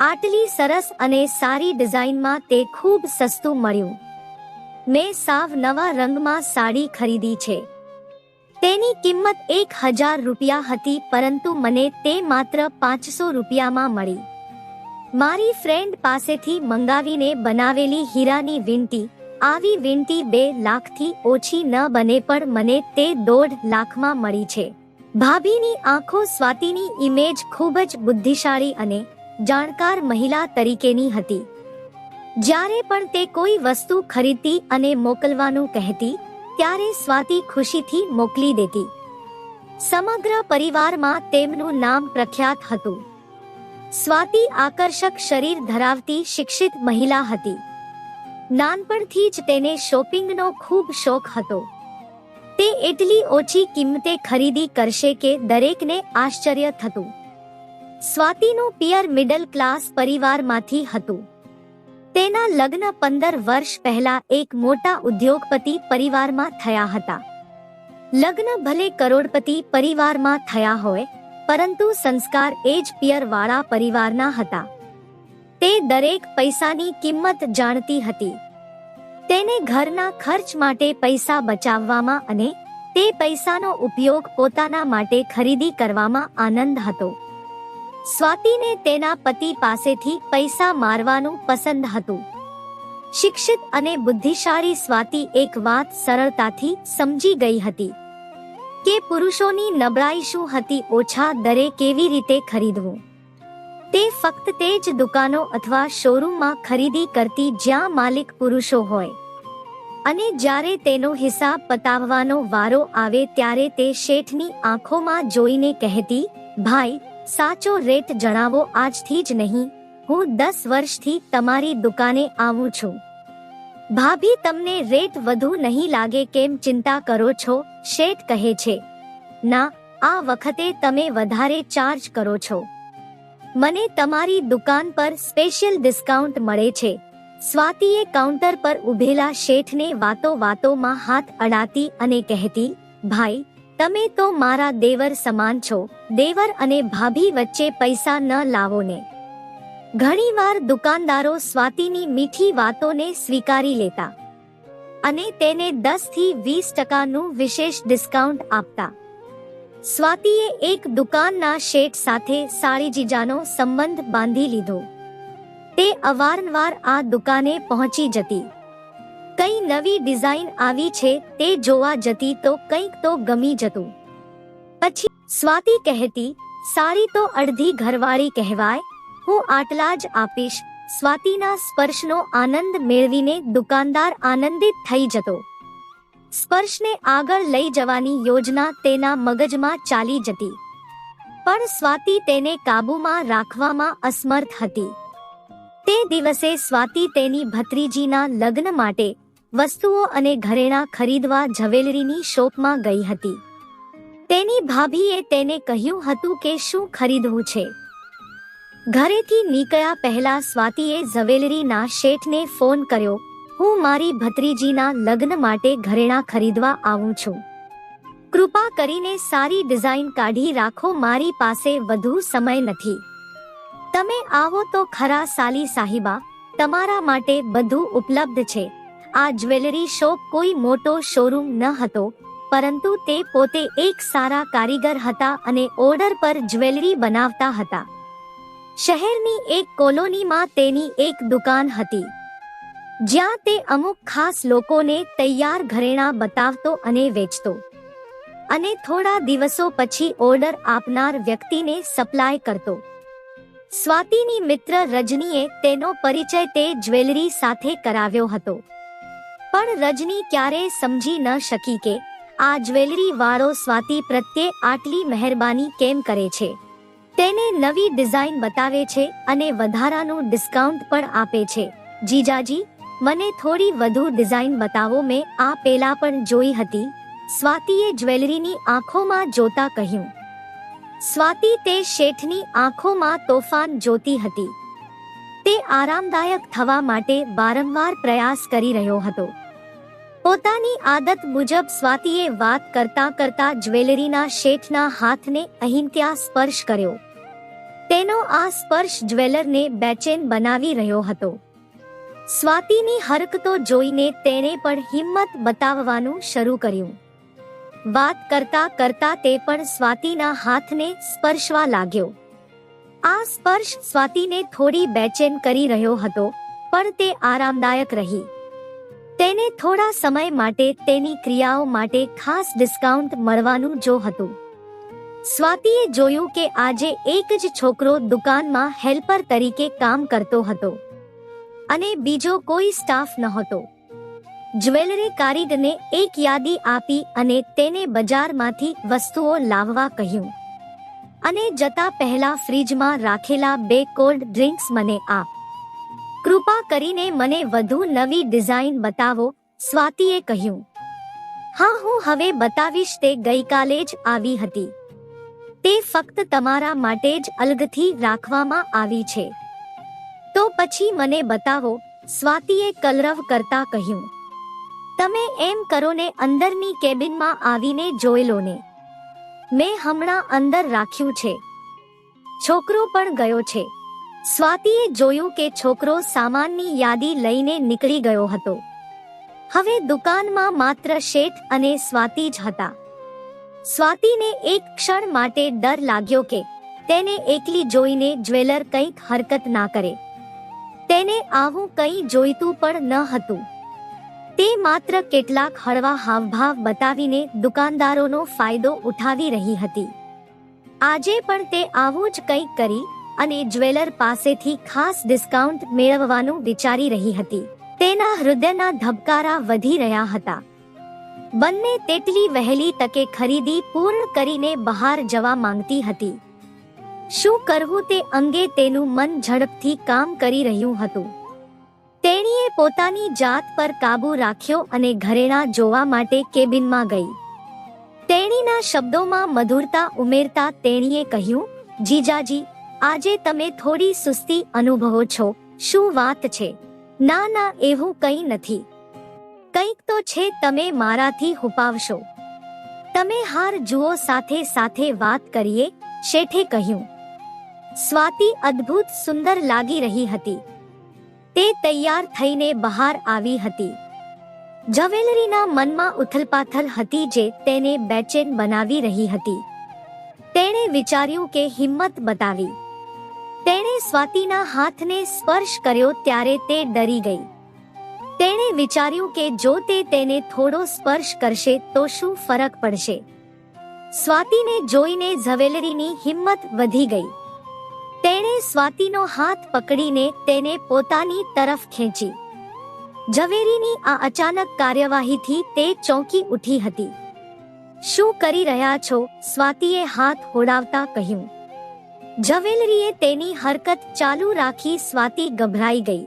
આટલી સરસ અને સારી ડિઝાઇનમાં તે ખૂબ સસ્તું મળ્યું. મેં સાવ નવા રંગમાં સાડી ખરીદી છે. તેની કિંમત એક હજાર રૂપિયા હતી પરંતુ મને તે માત્ર પાંચસો રૂપિયામાં મળી. મારી ફ્રેન્ડ પાસેથી મંગાવીને બનાવેલી હીરાની વીંટી આવી વીંટી બે લાખથી ઓછી ન બને પણ મને તે દોઢ લાખમાં મળી છે. ભાભીની આંખો સ્વાતિની ઇમેજ ખૂબ જ બુદ્ધિશાળી અને જાણકાર મહિલા તરીકેની હતી. જ્યારે પણ તે કોઈ વસ્તુ ખરીદતી અને મોકલવાનું કહેતી, ત્યારે સ્વાતિ ખુશીથી મોકલી દેતી. સમગ્ર પરિવારમાં તેમનું નામ પ્રખ્યાત હતું. સ્વાતિ આકર્ષક શરીર ધરાવતી શિક્ષિત મહિલા હતી. નાનપણથી જ તેને શોપિંગનો ખૂબ શોખ હતો. તે એટલી ઓછી કિંમતે ખરીદી કરશે કે દરેકને આશ્ચર્ય થતું. સ્વાતિનું પિયર મિડલ ક્લાસ પરિવારમાંથી હતું. તેના લગ્ન પંદર વર્ષ પહેલા એક મોટા ઉદ્યોગપતિ પરિવારમાં થયા હતા. લગ્ન ભલે કરોડપતિ પરિવારમાં થયા હોય, પરંતુ સંસ્કાર એ જ પિયરવાળા પરિવારના હતા. તે દરેક પૈસાની કિંમત જાણતી હતી. તેને ઘરના ખર્ચ માટે પૈસા બચાવવામાં અને તે પૈસાનો ઉપયોગ પોતાના માટે ખરીદી કરવામાં આનંદ હતો. સ્વાતિને તેના પતિ પાસેથી પૈસા મારવાનું પસંદ હતું. શિક્ષિત અને બુદ્ધિશાળી સ્વાતિ એક વાત સરળતાથી સમજી ગઈ હતી. કે પુરુષોની નબળાઈ શું હતી ઓછા દરે કેવી રીતે ખરીદવું? તે ફક્ત તે જ દુકાનો અથવા શોરૂમમાં ખરીદી કરતી જ્યાં માલિક પુરુષો હોય. અને જ્યારે તેનો હિસાબ પતાવવાનો વારો આવે ત્યારે તે શેઠની આંખોમાં જોઈને કહેતી, ભાઈ સાચો રેટ જણાવો આજથી જ નહીં. હું દસ વર્ષથી તમારી દુકાને આવું છું. ભાભી, તમને રેટ વધુ નહીં લાગે કેમ ચિંતા કરો છો? શેઠ કહે છે. ના, આ વખતે તમે વધારે ચાર્જ કરો છો. મને તમારી દુકાન પર સ્પેશિયલ ડિસ્કાઉન્ટ મળે છે. સ્વાતિએ કાઉન્ટર પર ઉભેલા શેઠને વાતો વાતોમાં હાથ અડાતી અને કહેતી, ભાઈ તમે તો મારા દેવર સમાન છો, દેવર અને ભાભી વચ્ચે પૈસા ન લાવો ને ઘણીવાર દુકાનદારો સ્વાતિની મીઠી વાતોને સ્વીકારી લેતા અને તેને દસથી વીસ ટકાનું વિશેષ ડિસ્કાઉન્ટ આપતા. સ્વાતિએ એક દુકાનના શેઠ સાથે સાળીજીજાનો સંબંધ બાંધી લીધો. તે અવારનવાર આ દુકાને પહોંચી જતી. કઈ નવી ડિઝાઇન આવી છે તે જોવા જતી તો કંઈક તો ગમી જતું. પછી સ્વાતિ કહેતી, સારી તો અડધી ઘરવાળી કહેવાય. હું આટલા જ આપીશ. સ્વાતિના સ્પર્શનો આનંદ મેળવીને દુકાનદાર આનંદિત થઈ જતો. સ્પર્શને આગળ લઈ જવાની યોજના તેના મગજમાં ચાલી જતી. પણ સ્વાતિ તેને કાબૂમાં રાખવામાં અસમર્થ હતી. તે દિવસે સ્વાતિ તેની ભત્રીજીના લગ્ન માટે વસ્તુઓ અને ઘરેણાં ખરીદવા જવેલરીની શોપમાં ગઈ હતી. તેની ભાભીએ તેને કહ્યું હતું કે શું ખરીદવું છે? ઘરેથી નીકળ્યા પહેલા સ્વાતિએ જવેલરીના શેઠને ફોન કર્યો, હું મારી ભત્રીજીના લગ્ન માટે ઘરેણાં ખરીદવા આવું છું. કૃપા કરીને સારી ડિઝાઇન કાઢી રાખો, મારી પાસે વધુ સમય નથી. તમે આવો તો ખરા સાલી સાહિબા, તમારા માટે બધું ઉપલબ્ધ છે. આ જ્વેલરી શોપ કોઈ મોટો શોરૂમ ન હતો, પરંતુ તે પોતે એક સારા કારીગર હતા અને ઓર્ડર પર જ્વેલરી બનાવતા હતા. શહેરની એક કોલોનીમાં તેની એક દુકાન હતી. જ્યાં તે અમુક ખાસ લોકોને તૈયાર ઘરેણાં બતાવતો અને વેચતો. અને થોડા દિવસો પછી ઓર્ડર આપનાર વ્યક્તિને સપ્લાય કરતો. સ્વાતિની મિત્ર રજનીએ તેનો પરિચય તે જ્વેલરી સાથે કરાવ્યો હતો. પણ રજની ક્યારેય સમજી ન શકી કે આ જ્વેલરી વાળો સ્વાતિ પ્રત્યે આટલી મહેરબાની કેમ કરે છે. તેને નવી ડિઝાઇન બતાવે છે અને વધારાનું ડિસ્કાઉન્ટ પણ આપે છે. જીજાજી, મને થોડી વધુ ડિઝાઇન બતાવો, મેં આ પેલા પણ જોઈ હતી. સ્વાતિએ જ્વેલરીની આંખોમાં જોતા કહ્યું. સ્વાતિ તે શેઠની આંખોમાં તોફાન જોતી હતી. તે આરામદાયક થવા માટે વારંવાર પ્રયાસ કરી રહ્યો હતો. પોતાની આદત મુજબ સ્વાતિએ વાત કરતા કરતા જ્વેલરીના શેઠના હાથને અહીં ત્યાં સ્પર્શ કર્યો. તેનો આ સ્પર્શ જ્વેલરને બેચેન બનાવી રહ્યો હતો. સ્વાતિની હરકતો જોઈને તેણે પણ હિંમત બતાવવાનું શરૂ કર્યું. વાત કરતા કરતા તે પણ સ્વાતિના હાથને સ્પર્શવા લાગ્યો. આ સ્પર્શ સ્વાતિને થોડી બેચેન કરી રહ્યો હતો, પણ તે આરામદાયક રહી. તેને થોડા સમય માટે તેની ક્રિયાઓ માટે ખાસ ડિસ્કાઉન્ટ મળવાનું જો હતું. સ્વાતિએ જોયું કે આજે એક જ છોકરો દુકાનમાં હેલ્પર તરીકે કામ કરતો હતો અને બીજો કોઈ સ્ટાફ નહોતો. જ્વેલરી કારીગરને એક યાદી આપી અને તેને બજારમાંથી વસ્તુઓ લાવવા કહ્યું. અને જતા પહેલા ફ્રીજમાં રાખેલા બે કોલ્ડ ડ્રિંક્સ મને આપ કૃપા કરીને મને વધુ નવી ડિઝાઇન બતાવો, સ્વાતિએ કહ્યું. હા, હું હવે બતાવીશ તે ગઈકાલે જ આવી હતી. તે ફક્ત તમારા માટે જ અલગથી રાખવામાં આવી છે. તો પછી મને બતાવો, સ્વાતિએ કલરવ કરતા કહ્યું. તમે એમ કરો ને અંદરની કેબિનમાં આવીને જોઈ લો ને. મેં હમણાં અંદર રાખ્યું છે. છોકરો પણ ગયો છે. સ્વાતિએ જોયું કે છોકરો સામાનની યાદી લઈને નીકળી ગયો હતો. હવે દુકાનમાં માત્ર શેઠ અને સ્વાતિ જ હતા. સ્વાતિને એક ક્ષણ માટે ડર લાગ્યો કે તેને એકલી જોઈને જ્વેલર કંઈક હરકત ના કરે. તેને આવું કંઈ જોઈતું પણ ન હતું. તે માત્ર કેટલાક હળવા હાવભાવ બતાવીને દુકાનદારોનો ફાયદો ઉઠાવી રહી હતી. આજે પણ તે આવું જ કંઈક કરી અને જ્વેલર પાસેથી ખાસ ડિસ્કાઉન્ટ મેળવવાનું વિચારી રહી હતી. તેના હૃદયના ધબકારા વધી રહ્યા હતા. બંને તેટલી વહેલી તકે ખરીદી પૂર્ણ કરીને બહાર જવા માંગતી હતી. શું કરવું તે અંગે તેનું મન ઝડપથી કામ કરી રહ્યું હતું. તેણીએ પોતાની જાત પર કાબુ રાખ્યો અને ઘરેણા જોવા માટે કેબિનમાં ગઈ. તેણીના શબ્દોમાં મધુરતા ઉમેરતા તેણીએ કહ્યું, જીજાજી, આજે તમે થોડી સુસ્તી અનુભવો છો. શું વાત છે? ના ના, એવું કંઈ નથી. કંઈક તો છે તમે મારાથી હુપાવશો. તમે હાર જુઓ સાથે સાથે વાત કરીએ. શેઠે કહ્યું. સ્વાતિ અદ્ભુત સુંદર લાગી રહી હતી. તે તૈયાર થઈને બહાર આવી હતી. જવેલરીના મનમાં ઉથલપાથલ હતી જે તેને બેચેન બનાવી રહી હતી. તેણે વિચાર્યું કે હિંમત બતાવી. તેણે સ્વાતિના હાથને સ્પર્શ કર્યો ત્યારે તે ડરી ગઈ. તેણે વિચાર્યું કે જો તે તેને થોડો સ્પર્શ કરશે તો શું ફરક પડશે? સ્વાતિને જોઈને ઝવેલરીની હિંમત વધી ગઈ. સ્વાતિનો હાથ પકડીને તેને પોતાની તરફ ખેંચી. ઝવેરીની આ અચાનક કાર્યવાહીથી તે ચોંકી ઉઠી હતી. શું કરી રહ્યા છો? સ્વાતિએ હાથ હોડાવતા કહ્યું. ઝવેલરીએ તેની હરકત ચાલુ રાખી સ્વાતિ ગભરાઈ ગઈ.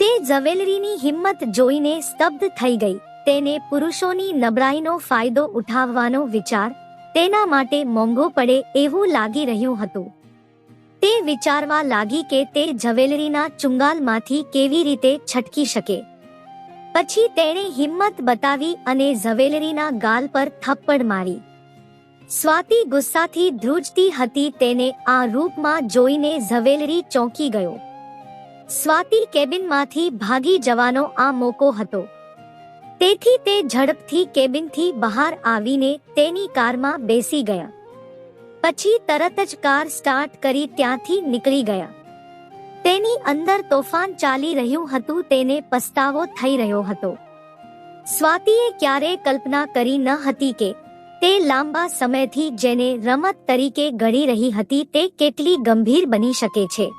તે ઝવેલરીની હિંમત જોઈને સ્તબ્ધ થઈ ગઈ. તેને પુરુષોની નબળાઈનો ફાયદો ઉઠાવવાનો વિચાર તેના માટે મોંઘો પડે એવું લાગી રહ્યું હતું. તે વિચારવા લાગી કે તે જવેલરીના ચુંગાલમાંથી કેવી રીતે છટકી શકે. પછી તેણે હિંમત બતાવી અને ઝવેલરીના ગાલ પર થપ્પડ મારી. સ્વાતિ ગુસ્સાથી ધ્રુજતી હતી તેને આ રૂપમાં જોઈને ઝવેલરી ચોંકી ગયો. સ્વાતિ કેબિનમાંથી ભાગી જવાનો આ મોકો હતો. તેથી તે ઝડપથી કેબિનથી બહાર આવીને તેની કારમાં બેસી ગયા. પછી તરત જ કાર સ્ટાર્ટ કરી ત્યાંથી નીકળી ગયા. તેની અંદર તોફાન ચાલી રહ્યું હતું, તેને પસ્તાવો થઈ રહ્યો હતો. સ્વાતિએ ક્યારે કલ્પના કરી ન હતી કે તે લાંબા સમયથી જેને રમત તરીકે ગણી રહી હતી, તે કેટલી ગંભીર બની શકે છે.